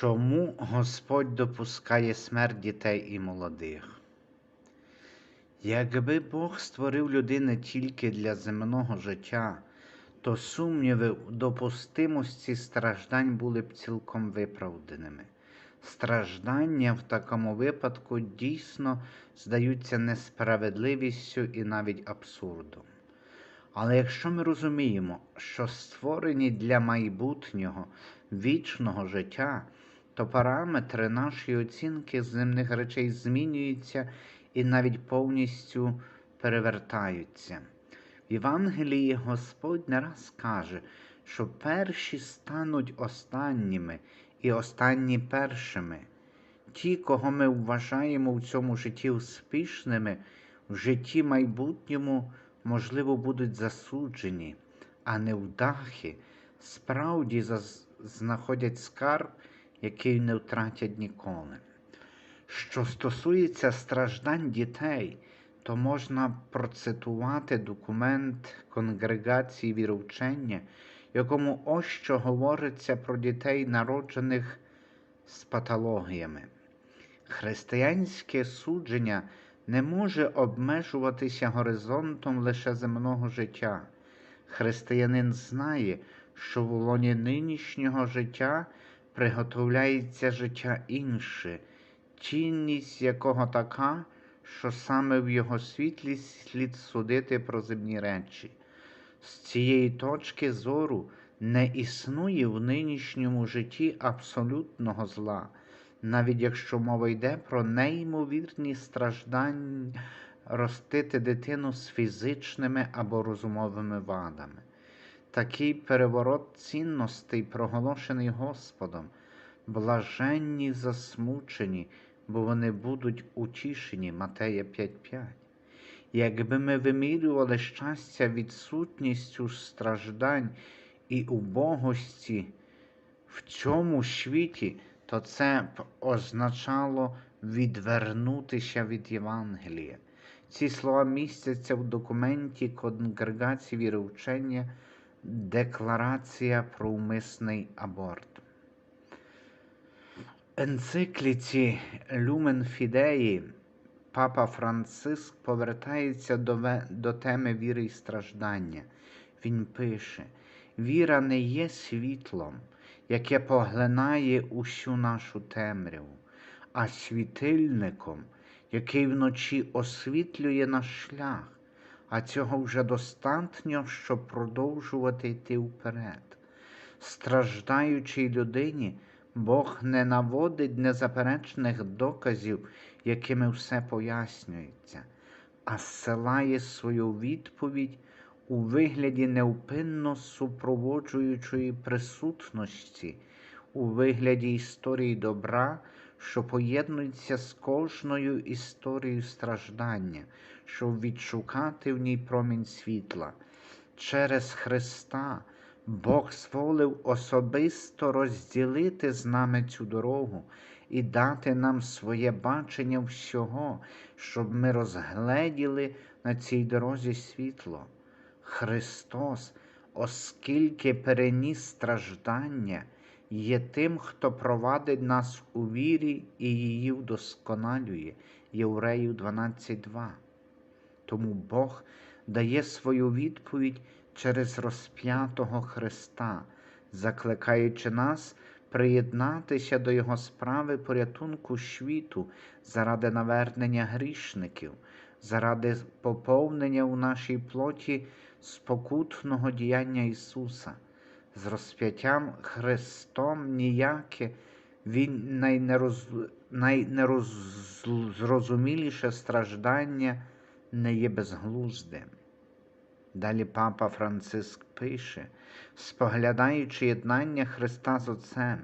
Чому Господь допускає смерть дітей і молодих? Якби Бог створив людину тільки для земного життя, то сумніви у допустимості страждань були б цілком виправданими. Страждання в такому випадку дійсно здаються несправедливістю і навіть абсурдом. Але якщо ми розуміємо, що створені для майбутнього вічного життя, то параметри нашої оцінки земних речей змінюються і навіть повністю перевертаються. В Євангелії Господь не раз каже, що перші стануть останніми і останні першими. Ті, кого ми вважаємо в цьому житті успішними, в житті майбутньому, можливо, будуть засуджені, а невдахи справді знаходять скарб, який не втратять ніколи. Що стосується страждань дітей, то можна процитувати документ конгрегації віровчення, якому ось що говориться про дітей, народжених з патологіями. Християнське судження не може обмежуватися горизонтом лише земного життя. Християнин знає, що в лоні нинішнього життя приготовляється життя інше, цінність якого така, що саме в його світлі слід судити про земні речі. З цієї точки зору не існує в нинішньому житті абсолютного зла, навіть якщо мова йде про неймовірні страждання ростити дитину з фізичними або розумовими вадами. Такий переворот цінностей, проголошений Господом, блаженні засмучені, бо вони будуть утішені Матея 5.5. Якби ми вимірювали щастя відсутністю страждань і убогості в цьому світі, то це б означало відвернутися від Євангелія. Ці слова містяться в документі Конгрегації віровчення Декларація про умисний аборт. Енцикліці Люмен Фідеї Папа Франциск повертається до, до теми віри і страждання. Він пише: віра не є світлом, яке поглинає усю нашу темряву, а світильником, який вночі освітлює наш шлях, а цього вже достатньо, щоб продовжувати йти вперед. Страждаючій людині. Бог не наводить незаперечних доказів, якими все пояснюється, а зсилає свою відповідь у вигляді невпинно супроводжуючої присутності, у вигляді історії добра, що поєднується з кожною історією страждання, щоб відшукати в ній промінь світла. Через Христа. Бог зволив особисто розділити з нами цю дорогу і дати нам своє бачення всього, щоб ми розгледіли на цій дорозі світло. Христос, оскільки переніс страждання, є тим, хто провадить нас у вірі і її вдосконалює. Євреїв 12.2. Тому Бог дає свою відповідь через розп'ятого Христа, закликаючи нас приєднатися до Його справи порятунку світу заради навернення грішників, заради поповнення у нашій плоті спокутного діяння Ісуса. З розп'яттям Христом ніяке Він найнероз... найнерозрозуміліше страждання не є безглуздим. Далі папа Франциск пише, споглядаючи єднання Христа з Отцем,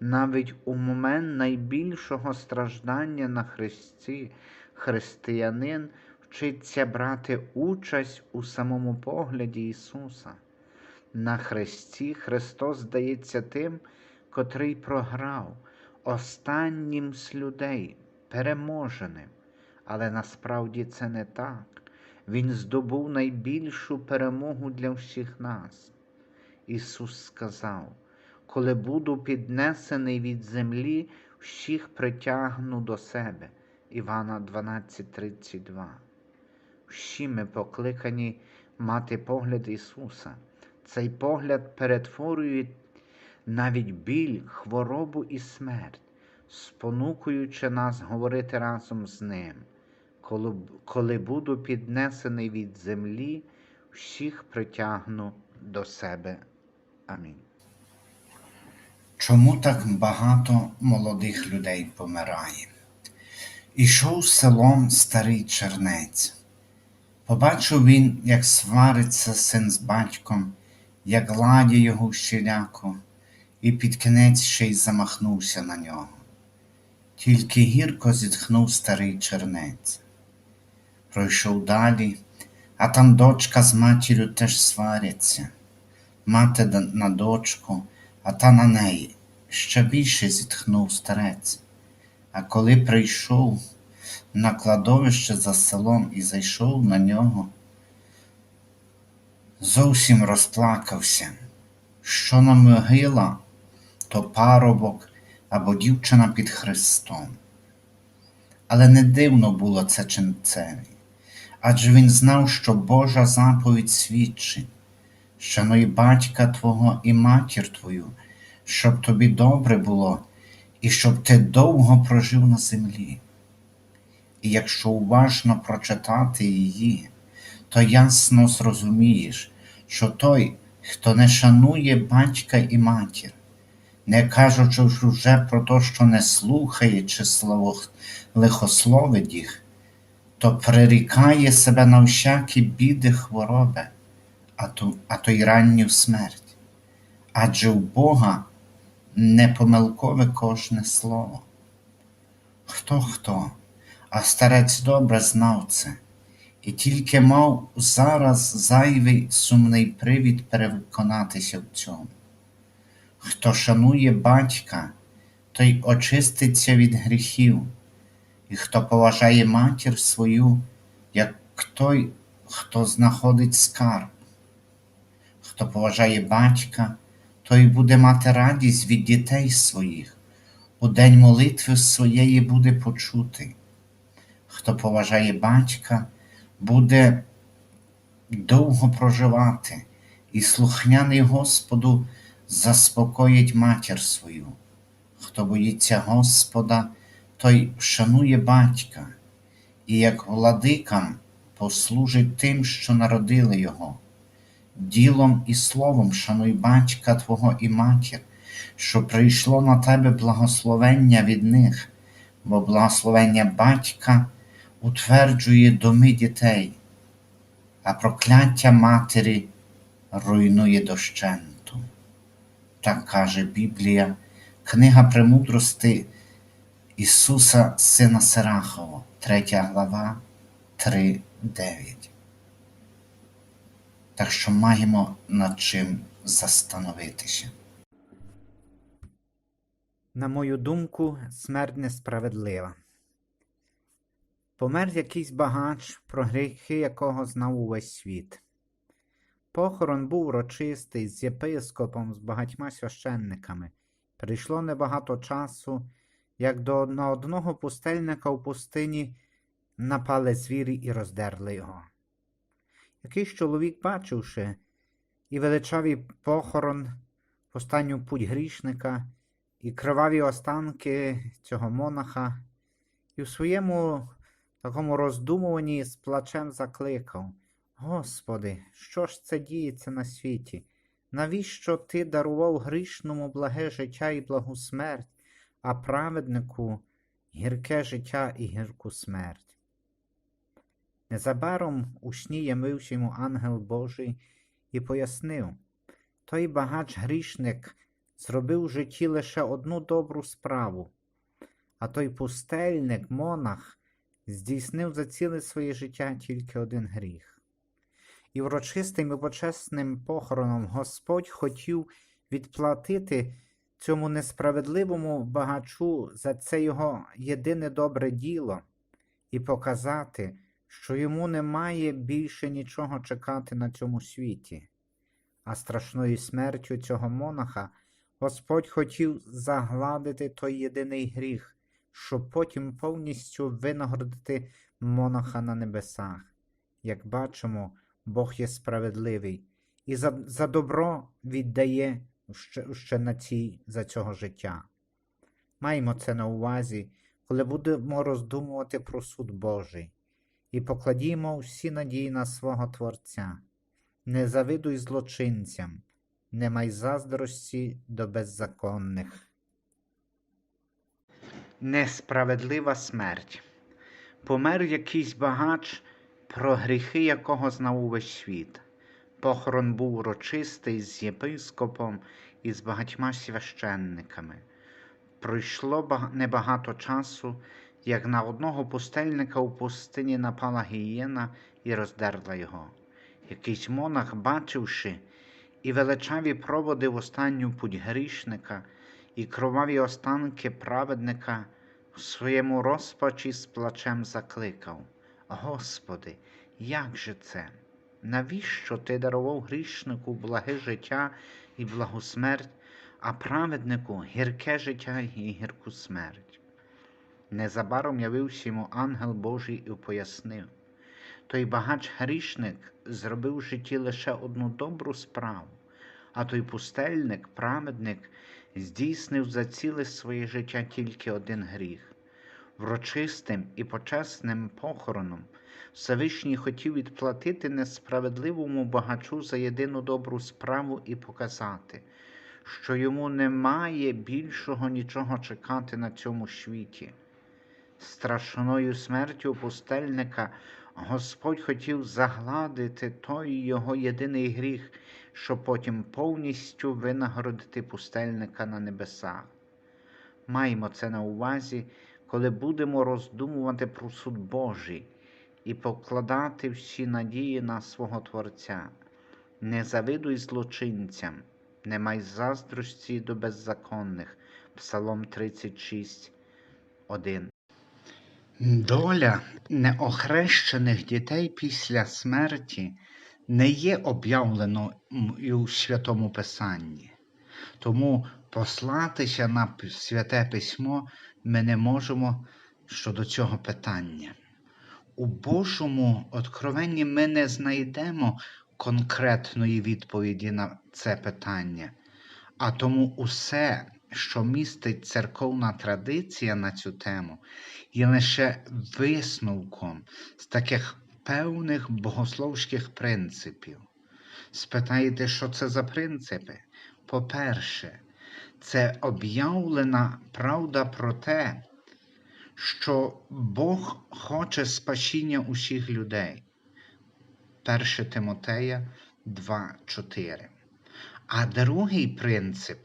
навіть у момент найбільшого страждання на Христі, християнин вчиться брати участь у самому погляді Ісуса. На Христі Христос здається тим, котрий програв, останнім з людей, переможеним, але насправді це не так. Він здобув найбільшу перемогу для всіх нас. Ісус сказав, Коли буду піднесений від землі, всіх притягну до себе. Івана 12:32. Всі ми покликані мати погляд Ісуса. Цей погляд перетворює навіть біль, хворобу і смерть, спонукуючи нас говорити разом з Ним. Коли, коли буду піднесений від землі, всіх притягну до себе. Амінь. Чому так багато молодих людей помирає? Ішов селом старий чернець. Побачив він, як свариться син з батьком, як ладє його всіляко, і під кінець ще й замахнувся на нього. Тільки гірко зітхнув старий чернець. Пройшов далі, а там дочка з матір'ю теж сваряться. Мати на дочку, а та на неї. Ще більше зітхнув старець. А коли прийшов на кладовище за селом і зайшов на нього, зовсім розплакався, що на могила, то парубок або дівчина під Христом. Але не дивно було це ченцеві, адже він знав, що Божа заповідь свідчить, шануй батька твого і матір твою, щоб тобі добре було і щоб ти довго прожив на землі. І якщо уважно прочитати її, то ясно зрозумієш, що той, хто не шанує батька і матір, не кажучи ж уже про те, що не слухає чи лихословить їх, то прирікає себе на всякі біди хвороби, а то, а то й ранню смерть. Адже у Бога непомилкове кожне слово. Хто хто, а старець добре знав це, і тільки мав зараз зайвий сумний привід переконатися в цьому. Хто шанує батька, той очиститься від гріхів, і хто поважає матір свою, як той, хто знаходить скарб. Хто поважає батька, той буде мати радість від дітей своїх, у день молитви своєї буде почутий. Хто поважає батька, буде довго проживати, і слухняний Господу заспокоїть матір свою. Хто боїться Господа, той шанує батька, і як владикам послужить тим, що народили його. Ділом і словом шануй батька твого і матір, що прийшло на тебе благословення від них, бо благословення батька утверджує доми дітей, а прокляття матері руйнує дощенту. Так каже Біблія, книга премудрости Ісуса Сина Сирахова, 3 глава 3.9. Так що маємо над чим застановитися. На мою думку, смерть несправедлива. Помер якийсь багач, про гріхи якого знав увесь світ. Похорон був урочистий з єпископом, з багатьма священниками. Прийшло небагато часу, як до на одного пустельника в пустині напали звірі і роздерли його. Якийсь чоловік, бачивши і величавий похорон, останню путь грішника, і криваві останки цього монаха, і в своєму такому роздумуванні з плачем закликав: Господи, що ж це діється на світі? Навіщо ти дарував грішному благе життя і благу смерть, а праведнику гірке життя і гірку смерть? Незабаром у сні явився йому ангел Божий і пояснив той багач грішник зробив в житті лише одну добру справу, а той пустельник, монах, здійснив за ціле своє життя тільки один гріх. І врочистим і почесним похороном Господь хотів відплатити цьому несправедливому багачу за це його єдине добре діло і показати, що йому немає більше нічого чекати на цьому світі, а страшною смертю цього монаха Господь хотів загладити той єдиний гріх, щоб потім повністю винагородити монаха на небесах. Як бачимо, Бог є справедливий і за, за добро віддає ще, ще на цій, за цього життя. Маємо це на увазі, коли будемо роздумувати про суд Божий, і покладімо всі надії на свого Творця. Не завидуй злочинцям, не май заздрості до беззаконних. Несправедлива смерть. Помер якийсь багач, про гріхи якого знав увесь світ. Похорон був урочистий з єпископом і з багатьма священниками. Пройшло небагато часу, як на одного пустельника у пустині напала гієна і роздерла його. Якийсь монах, бачивши, і величаві проводи в останню путь грішника, і кроваві останки праведника в своєму розпачі з плачем закликав: Господи, як же це? Навіщо ти дарував грішнику благе життя і благу смерть, а праведнику гірке життя і гірку смерть? Незабаром явився йому ангел Божий і пояснив. Той багач грішник зробив в житті лише одну добру справу, а той пустельник, праведник, здійснив за ціле своє життя тільки один гріх. Врочистим і почесним похороном Всевишній хотів відплатити несправедливому багачу за єдину добру справу і показати, що йому немає більшого нічого чекати на цьому світі. Страшною смертю пустельника Господь хотів загладити той його єдиний гріх, щоб потім повністю винагородити пустельника на небесах. Маємо це на увазі, коли будемо роздумувати про суд Божий і покладати всі надії на свого Творця. Не завидуй злочинцям, не май заздрості до беззаконних. Псалом 36, 1. Доля неохрещених дітей після смерті не є об'явленою у Святому Писанні. Тому послатися на святе письмо ми не можемо щодо цього питання. У Божому откровенні ми не знайдемо конкретної відповіді на це питання, а тому усе, що містить церковна традиція на цю тему, є лише висновком з таких певних богословських принципів. Спитаєте, що це за принципи? По-перше, це об'явлена правда про те, що Бог хоче спасіння усіх людей. 1 Тимотея 2.4. А другий принцип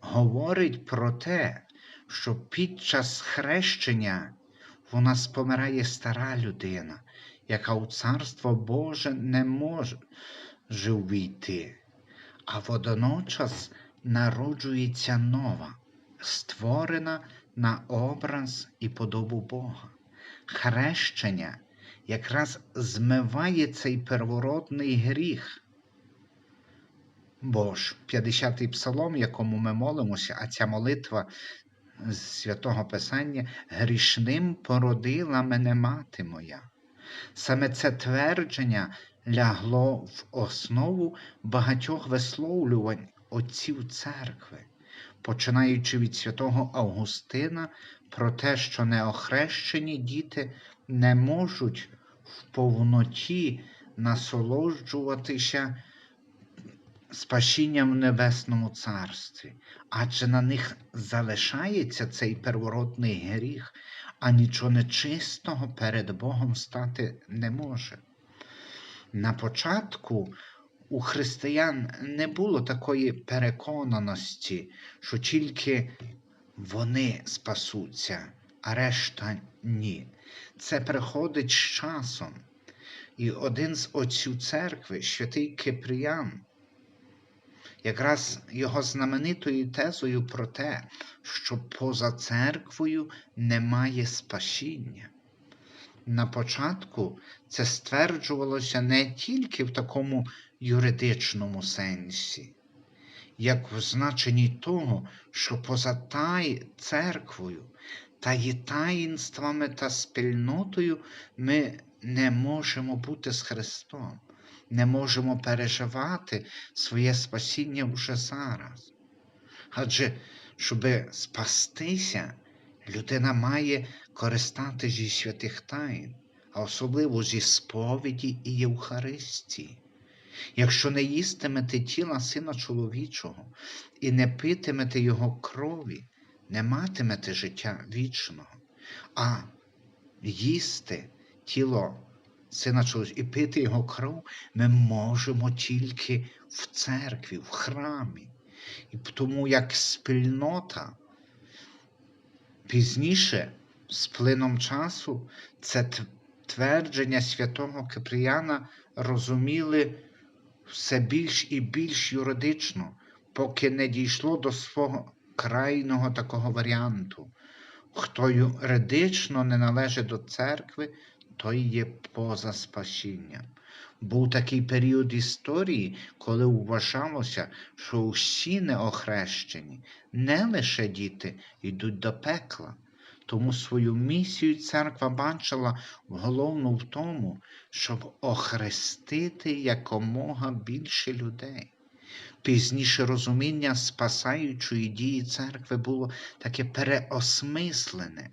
говорить про те, що під час хрещення в нас помирає стара людина, яка у Царство Боже не може увійти, а водночас народжується нова, створена на образ і подобу Бога. Хрещення якраз змиває цей первородний гріх. Бо ж 50-й псалом, якому ми молимося, а ця молитва з святого Писання грішним породила мене мати моя. Саме це твердження лягло в основу багатьох висловлювань отців церкви, починаючи від святого Августина про те, що неохрещені діти не можуть в повноті насолоджуватися спасінням в Небесному Царстві, адже на них залишається цей первородний гріх, а нічого нечистого перед Богом стати не може. На початку у християн не було такої переконаності, що тільки вони спасуться, а решта ні. Це приходить з часом. І один з отців церкви, святий Кипріян, якраз його знаменитою тезою про те, що поза церквою немає спасіння. На початку це стверджувалося не тільки в такому юридичному сенсі. як в значенні того, що поза тай церквою та її таїнствами та спільнотою ми не можемо бути з Христом, не можемо переживати своє спасіння вже зараз. Адже, щоб спастися, людина має користатися зі святих таїн, а особливо зі сповіді і Євхаристії. Якщо не їстимете тіла Сина чоловічого і не питимете Його крові, не матимете життя вічного, а їсти тіло Сина чоловічого і пити Його кров ми можемо тільки в церкві, в храмі. І тому як спільнота пізніше, з плином часу, це твердження святого Кипріяна розуміли все більш і більш юридично, поки не дійшло до свого крайнього такого варіанту. Хто юридично не належить до церкви, той є поза спасінням. Був такий період історії, коли вважалося, що усі неохрещені, не лише діти, йдуть до пекла. Тому свою місію церква бачила головну в тому, щоб охрестити якомога більше людей. Пізніше розуміння спасаючої дії церкви було таке переосмислене.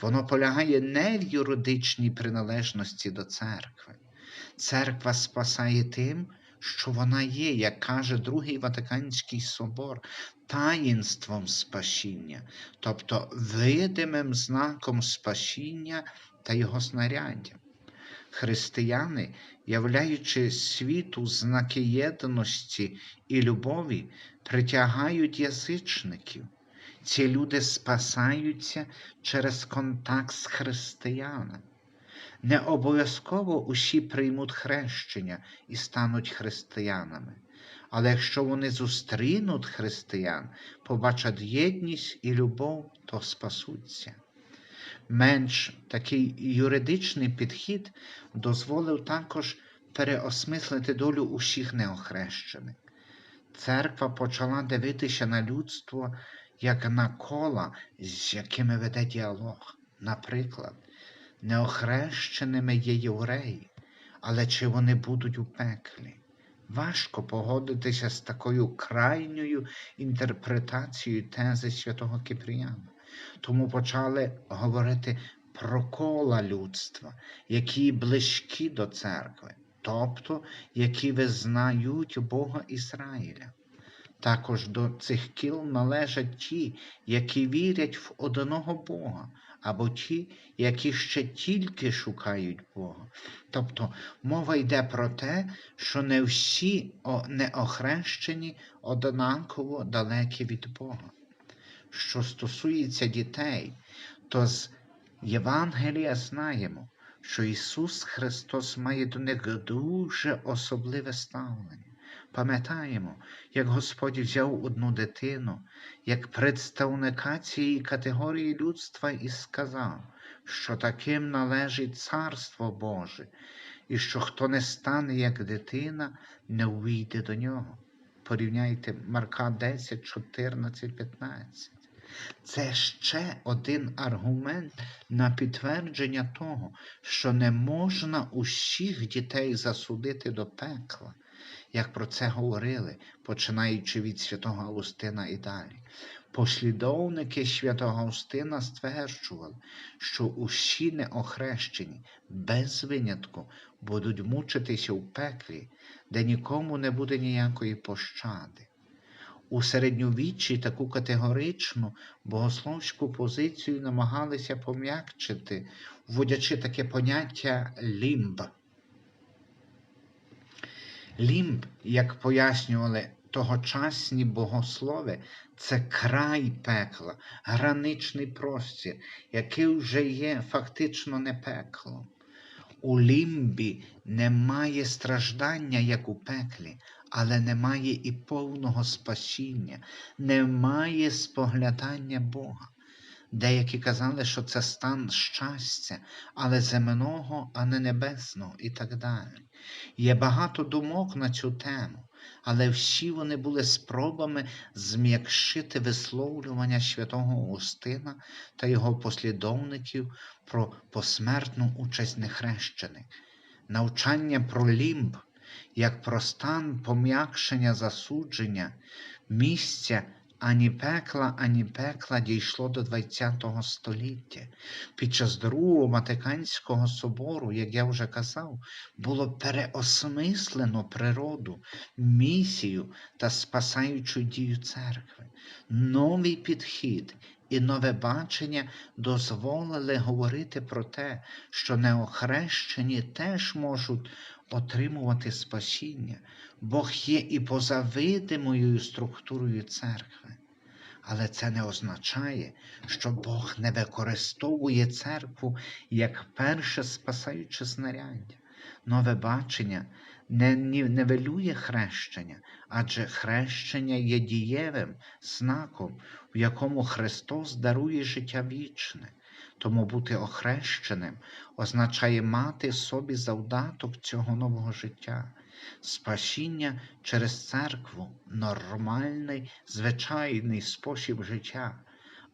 Воно полягає не в юридичній приналежності до церкви. Церква спасає тим, що вона є, як каже Другий Ватиканський собор, таїнством спасіння, тобто видимим знаком спасіння та його знаряддям. Християни, являючи світу знаки єдності і любові, притягають язичників. Ці люди спасаються через контакт з християнами. Не обов'язково усі приймуть хрещення і стануть християнами. Але якщо вони зустрінуть християн, побачать єдність і любов, то спасуться. Менш такий юридичний підхід дозволив також переосмислити долю усіх неохрещених. Церква почала дивитися на людство як на кола, з якими веде діалог. Наприклад, неохрещеними є євреї, але чи вони будуть у пеклі? Важко погодитися з такою крайньою інтерпретацією тези святого Кипріяна. Тому почали говорити про кола людства, які близькі до церкви, тобто які визнають Бога Ізраїля. Також до цих кіл належать ті, які вірять в одного Бога, або ті, які ще тільки шукають Бога. Тобто мова йде про те, що не всі неохрещені однаково далекі від Бога. Що стосується дітей, то з Євангелія знаємо, що Ісус Христос має до них дуже особливе ставлення. Пам'ятаємо, як Господь взяв одну дитину як представника цієї категорії людства і сказав, що таким належить Царство Боже, і що хто не стане як дитина, не увійде до нього. Порівняйте Марка 10, 14, 15. Це ще один аргумент на підтвердження того, що не можна усіх дітей засудити до пекла, як про це говорили, починаючи від святого Августина і далі. Послідовники святого Августина стверджували, що усі неохрещені без винятку будуть мучитися в пеклі, де нікому не буде ніякої пощади. У середньовіччі таку категоричну богословську позицію намагалися пом'якчити, вводячи таке поняття лімб. Лімб, як пояснювали тогочасні богослови, це край пекла, граничний простір, який вже є фактично не пеклом. У лімбі немає страждання, як у пеклі, але немає і повного спасіння, немає споглядання Бога. Деякі казали, що це стан щастя, але земного, а не небесного, і так далі. Є багато думок на цю тему. але всі вони були спробами зм'якшити висловлювання святого Аugустина та його послідовників про посмертну участь нехрещених. Навчання про лімб як про стан пом'якшення засудження, місця ані пекла, ані пекла дійшло до ХХ століття. Під час Другого Ватиканського собору, як я вже казав, було переосмислено природу, місію та спасаючу дію церкви. Новий підхід і нове бачення дозволили говорити про те, що неохрещені теж можуть отримувати спасіння. Бог є і поза видимою структурою церкви. Але це не означає, що Бог не використовує церкву як перше спасаюче знаряддя. Нове бачення не ні- хрещення, адже хрещення є дієвим знаком, в якому Христос дарує життя вічне. Тому бути охрещеним означає мати собі завдаток цього нового життя. Спасіння через церкву нормальний, звичайний спосіб життя,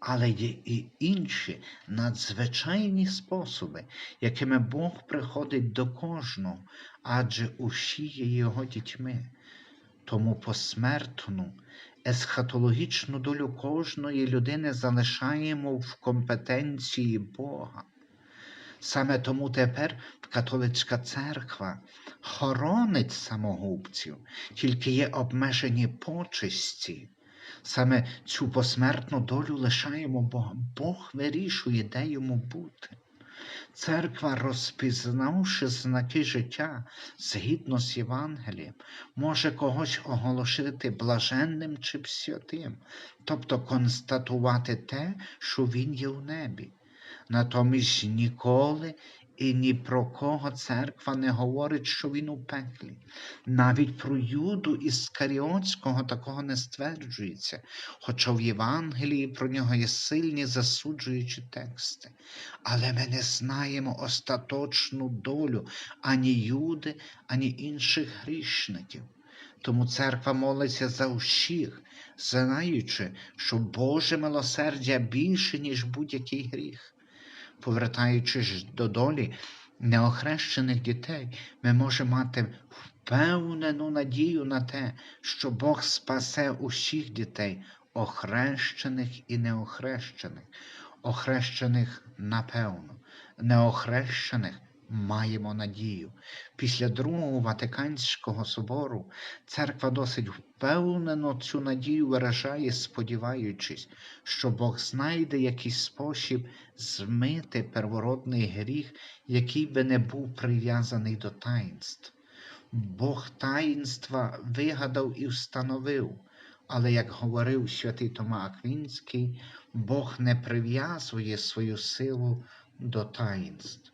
але є і інші надзвичайні способи, якими Бог приходить до кожного, адже усі є його дітьми. Тому посмертну, есхатологічну долю кожної людини залишаємо в компетенції Бога. Саме тому тепер католицька церква хоронить самогубців, тільки є обмежені почесті. Саме цю посмертну долю лишаємо Бога. Бог вирішує, де йому бути. Церква, розпізнавши знаки життя згідно з Євангелієм, може когось оголошити блаженним чи святим, тобто констатувати те, що він є в небі. Натомість ніколи і ні про кого церква не говорить, що він у пеклі. Навіть про Юду Іскаріотського такого не стверджується, хоча в Євангелії про нього є сильні засуджуючі тексти. Але ми не знаємо остаточну долю ані Юди, ані інших грішників. Тому церква молиться за всіх, знаючи, що Боже милосердя більше, ніж будь-який гріх. Повертаючись до долі неохрещених дітей, ми можемо мати впевнену надію на те, що Бог спасе усіх дітей, охрещених і неохрещених, охрещених напевно, неохрещених маємо надію. Після Другого Ватиканського собору церква досить впевнено цю надію виражає, сподіваючись, що Бог знайде якийсь спосіб змити первородний гріх, який би не був прив'язаний до таїнств. Бог таїнства вигадав і встановив, але, як говорив святий Тома Аквінський, Бог не прив'язує свою силу до таїнств.